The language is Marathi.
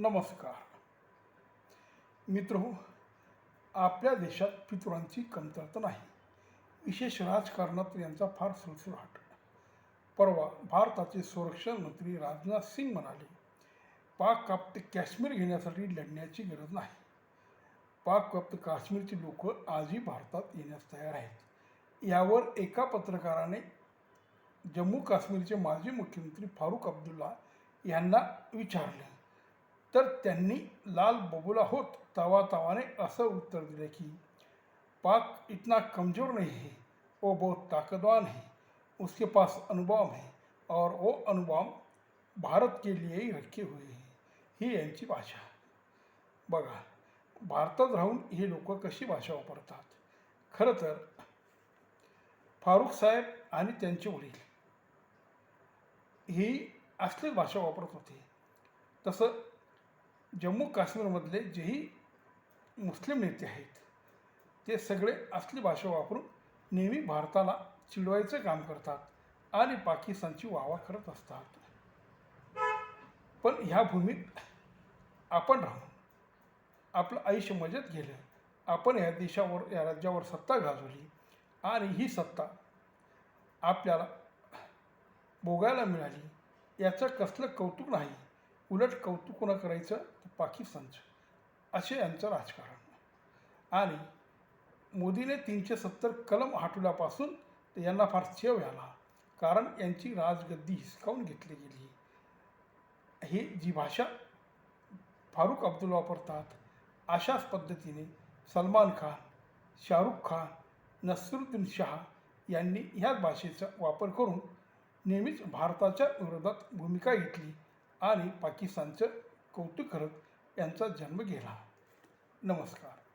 नमस्कार. मित्र आपल्या देशात पितुरांची कमतरता नाही. विशेष राजकारणात यांचा फार सुळसुळाट. परवा भारताचे संरक्षण मंत्री राजनाथ सिंग म्हणाले पाक काप्त काश्मीर घेण्यासाठी लढण्याची गरज नाही. पाक काप्त काश्मीरचे लोक आजही भारतात येण्यास तयार आहेत. यावर एका पत्रकाराने जम्मू काश्मीरचे माजी मुख्यमंत्री फारुख अब्दुल्ला यांना विचारले. तर त्यांनी लाल बबुला होत तावा तावाने असं उत्तर दिलं की पाक इतना कमज़ोर नहीं है वो बहुत ताकतवान है उसके पास अनुभव है और वो अनुभव भारत के लिए ही रखे हुए हैं। ही यांची भाषा. बघा भारतात राहून हे लोक कशी भाषा वापरतात? खरं तर फारुख साहेब आणि त्यांचे वडील ही असलीच भाषा वापरत होते. तसं जम्मू काश्मीरमधले जेही मुस्लिम नेते आहेत ते सगळे असली भाषा वापरून नेहमी भारताला चिडवायचं काम करतात आणि पाकिस्तानची वावा करत असतात. पण ह्या भूमीत आपण राहून आपलं आयुष्य मजेत गेलं. आपण या देशावर या राज्यावर सत्ता गाजवली आणि ही सत्ता आपल्याला भोगायला मिळाली. याचं कसलं कौतुक नाही. उलट कौतुक न करायचं? पाकिस्तानचं असे यांचं राजकारण. आणि मोदीने तीनशे सत्तर कलम हटवल्यापासून तर यांना फार चेव आला कारण यांची राजगद्दी हिसकावून घेतली गेली. ही जी भाषा फारुख अब्दुल वापरतात अशाच पद्धतीने सलमान खान शाहरुख खान नसरुद्दीन शाह यांनी ह्याच भाषेचा वापर करून नेहमीच भारताच्या विरोधात भूमिका घेतली आणि पाकिस्तानचं कौतुक करत यांचा जन्म गेला. नमस्कार.